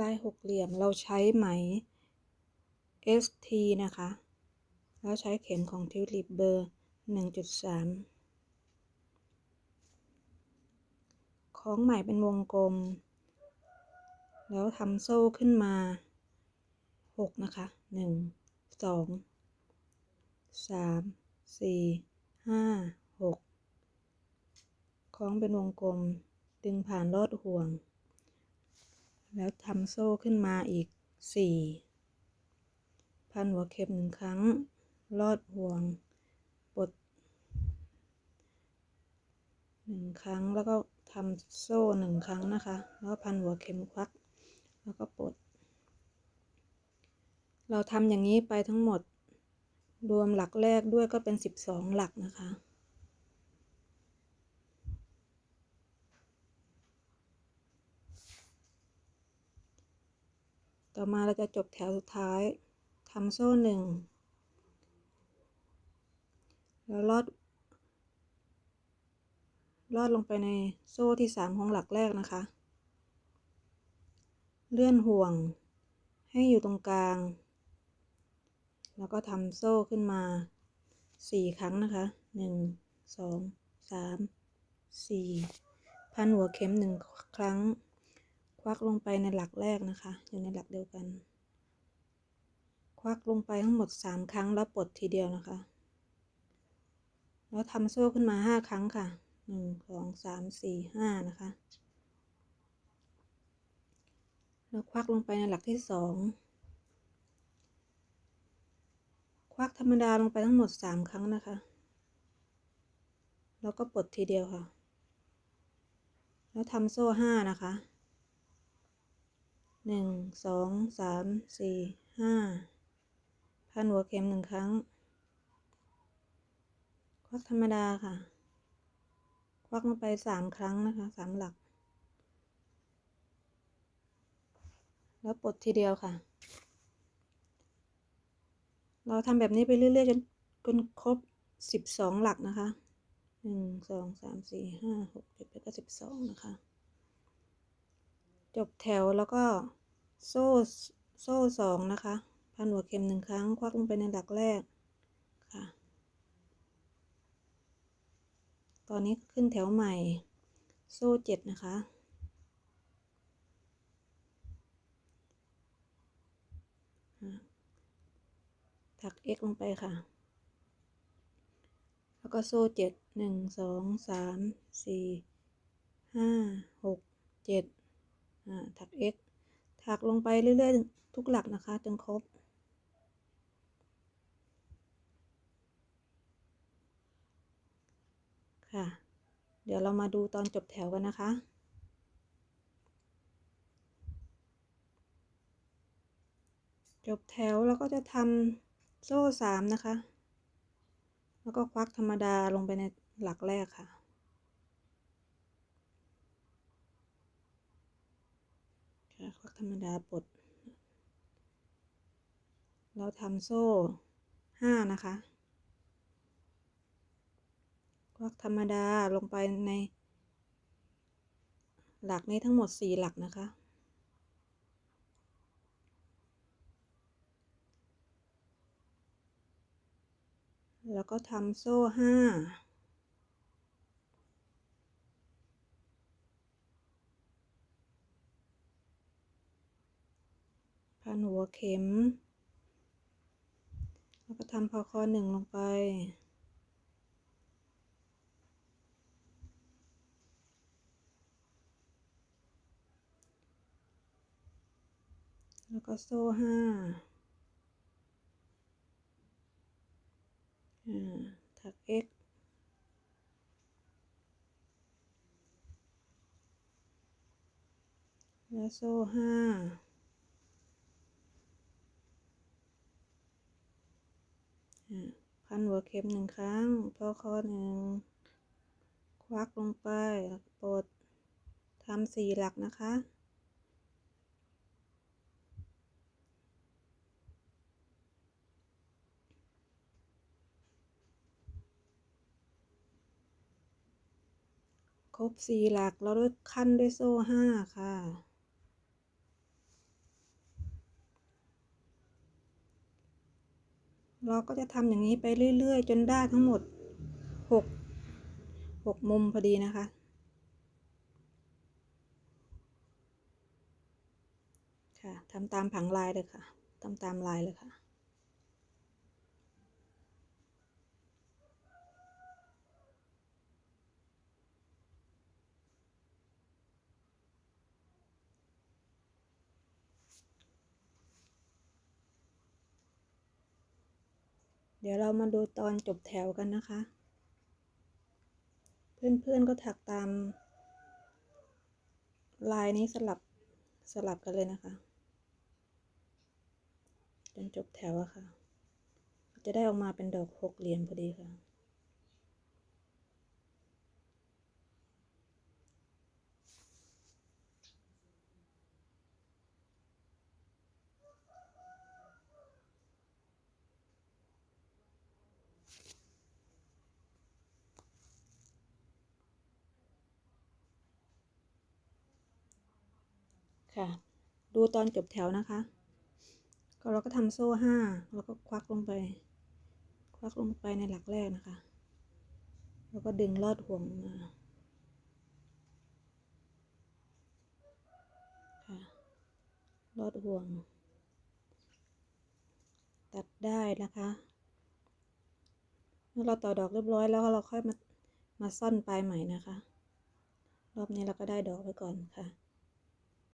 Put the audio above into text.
ลายหกเหลี่ยมเราใช้ไหม ST นะคะ แล้วใช้เข็มของทิวลิปเบอร์ 1.3 ของใหม่เป็นวงกลม แล้วทำโซ่ขึ้นมา 6 นะคะ 1 2 3 4 5 6 คล้องเป็นวงกลม ดึงผ่านลอดห่วง แล้วทำโซ่ขึ้นมาอีก 4 พันหัวเข็มหนึ่งครั้ง ลอดห่วงปลดหนึ่งครั้งแล้วก็ทำโซ่หนึ่งครั้งนะคะ แล้วพันหัวเข็มควัก แล้วก็ปลด เราทำอย่างนี้ไปทั้งหมด รวมหลักแรกด้วยก็เป็น 12 หลักนะคะ ต่อมาเราจะจบแถวสุดท้ายทำโซ่หนึ่งแล้วลอด ลอดลงไปในโซ่ที่สามของหลักแรกนะคะ เลื่อนห่วงให้อยู่ตรงกลาง แล้วก็ทำโซ่ขึ้นมาสี่ครั้งนะคะหนึ่งสองสามสี่พันหัวเข็มหนึ่งครั้ง ควักลงไปในหลักแรกนะคะ อยู่ในหลักเดียวกัน ควักลงไปทั้งหมดสามครั้งแล้วปลดทีเดียวนะคะ แล้วทำโซ่ขึ้นมาห้าครั้งค่ะหนึ่งสองสามสี่ห้านะคะ แล้วควักลงไปในหลักที่สองควักธรรมดาลงไปทั้งหมดสามครั้งนะคะ แล้วก็ปลดทีเดียวค่ะ แล้วทำโซ่ห้านะคะ หนึ่งสองสามสี่ห้าพันหัวเข็มหนึ่งครั้ง ควักธรรมดาค่ะ ควักลงไปสามครั้งนะคะสามหลัก แล้วปลดทีเดียวค่ะ เราทำแบบนี้ไปเรื่อยๆจนจนครบสิบสองหลักนะคะหนึ่งสองสามสี่ห้าหกเจ็ดแปดเก้าสิบสองนะคะ จบแถวแล้วก็โซ่โซ่สองนะคะ พันหัวเข็มหนึ่งครั้ง ควักลงไปในหลักแรกค่ะ ตอนนี้ขึ้นแถวใหม่ โซ่เจ็ดนะคะ ถัก x ลงไปค่ะ แล้วก็โซ่เจ็ดหนึ่งสองสามสี่ห้าหกเจ็ด ถัก x ถักลงไปเรื่อยๆ ทุกหลักนะคะ จนครบ ค่ะ เดี๋ยวเรามาดูตอนจบแถวกันนะคะจบแถวเราก็จะทำโซ่สามนะคะ แล้วก็ควักธรรมดาลงไปในหลักแรกค่ะ ควักธรรมดาปลด เราทำโซ่ห้านะคะควักธรรมดาลงไปใน หลักนี้ทั้งหมดสี่หลักนะคะแล้วก็ทำโซ่ห้า พันหัวเข็ม แล้วก็ทำพอคอหนึ่งลงไป แล้วก็โซ่ห้าถัก x แล้วโซ่ห้า พันหัวเข็มหนึ่งครั้งพอคอหนึ่งควักลงไปปลดทำสี่หลักนะคะครบสี่หลักเราด้วยขั้นด้วยโซ่ห้าค่ะ เราก็จะทำอย่างนี้ไปเรื่อย ๆ จนได้ทั้งหมดหกหกมุมพอดีนะคะ ค่ะทำตามผังลายเลยค่ะทำตามลายเลยค่ะ เดี๋ยวเรามาดูตอนจบแถวกันนะคะ เพื่อนๆก็ถักตาม ลายนี้สลับสลับกันเลยนะคะ จนจบแถวอะค่ะ จะได้ออกมาเป็นดอกหกเหลี่ยมพอดีค่ะ ค่ะ ดูตอนจบแถวนะคะ ก็เราก็ทำโซ่ห้าแล้วก็ควักลงไป ควักลงไปในหลักแรกนะคะ แล้วก็ดึงลอดห่วงมาค่ะลอดห่วง ตัดได้นะคะเมื่อเราต่อดอกเรียบร้อยแล้วเราค่อยมามาซ่อนปลายใหม่นะคะ รอบนี้เราก็ได้ดอกไว้ก่อนค่ะ